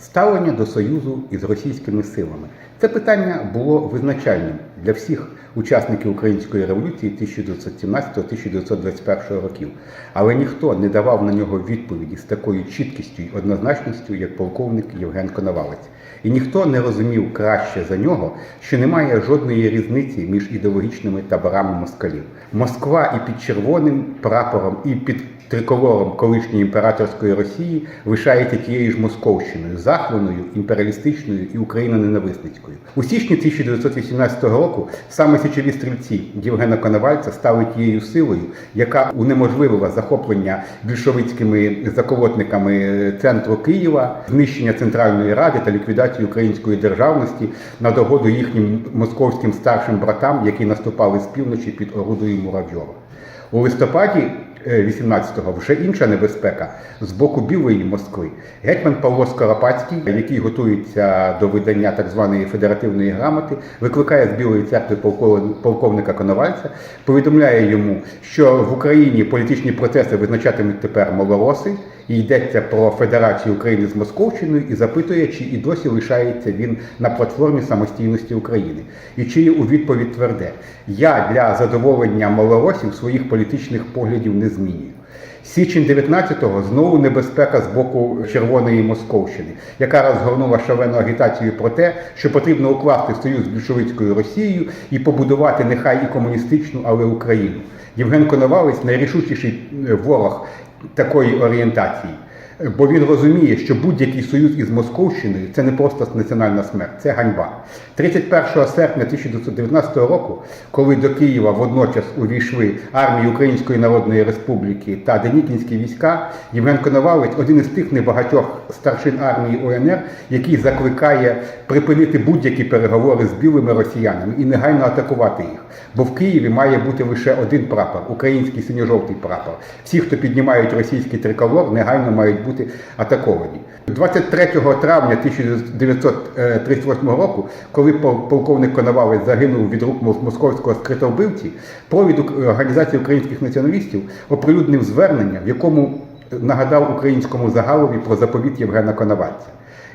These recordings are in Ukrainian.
Ставлення до союзу із російськими силами це питання було визначальним для всіх учасників української революції 1917-1921 років, але ніхто не давав на нього відповіді з такою чіткістю і однозначністю, як полковник Євген Коновалець. І ніхто не розумів краще за нього, що немає жодної різниці між ідеологічними таборами москалів. Москва і під червоним прапором, і під триколором колишньої імператорської Росії лишається тією ж Московщиною, захваною, імперіалістичною і україноненависницькою. У січні 1918 року саме січові стрільці Євгена Коновальця стали тією силою, яка унеможливила захоплення більшовицькими заколотниками центру Києва, знищення Центральної Ради та ліквідацію української державності на догоду їхнім московським старшим братам, які наступали з півночі під орудою Муравйова. У листопаді 18-го вже інша небезпека з боку Білої Москви. Гетьман Павло Скоропадський, який готується до видання так званої федеративної грамоти, викликає з Білої церкви полковника Коновальця, повідомляє йому, що в Україні політичні процеси визначатимуть тепер малороси, і йдеться про Федерацію України з Московщиною, і запитує, чи і досі лишається він на платформі самостійності України. І чи у відповідь тверде: я для задоволення малоросів своїх політичних поглядів не змінюю. Січень 19-го знову небезпека з боку Червоної Московщини, яка розгорнула шалену агітацію про те, що потрібно укласти союз з більшовицькою Росією і побудувати нехай і комуністичну, але Україну. Євген Коновалець найрішучіший е, ворог такої орієнтації. Бо він розуміє, що будь-який союз із Московщиною це не просто національна смерть, це ганьба. 31 серпня 1919 року, коли до Києва водночас увійшли армії Української Народної Республіки та Денікінські війська, Євген Коновалець один із тих небагатьох старшин армії УНР, який закликає припинити будь-які переговори з білими росіянами і негайно атакувати їх. Бо в Києві має бути лише один прапор український синьо-жовтий прапор. Всі, хто піднімають російський триколор, негайно мають бути атаковані. 23 травня 1938 року, коли полковник Коновалець загинув від рук московського скритовбивці, провід організації українських націоналістів оприлюднив звернення, в якому нагадав українському загалові про заповіт Євгена Коновальця.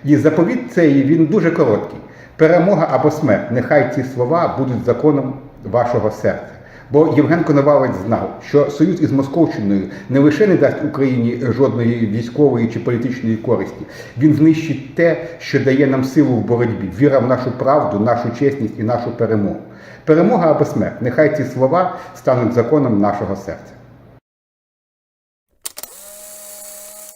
І заповіт цей він дуже короткий. Перемога або смерть. Нехай ці слова будуть законом вашого серця. Бо Євген Коновалець знав, що союз із Московщиною не лише не дасть Україні жодної військової чи політичної користі, він знищить те, що дає нам силу в боротьбі, віра в нашу правду, нашу чесність і нашу перемогу. Перемога або смерть. Нехай ці слова стануть законом нашого серця.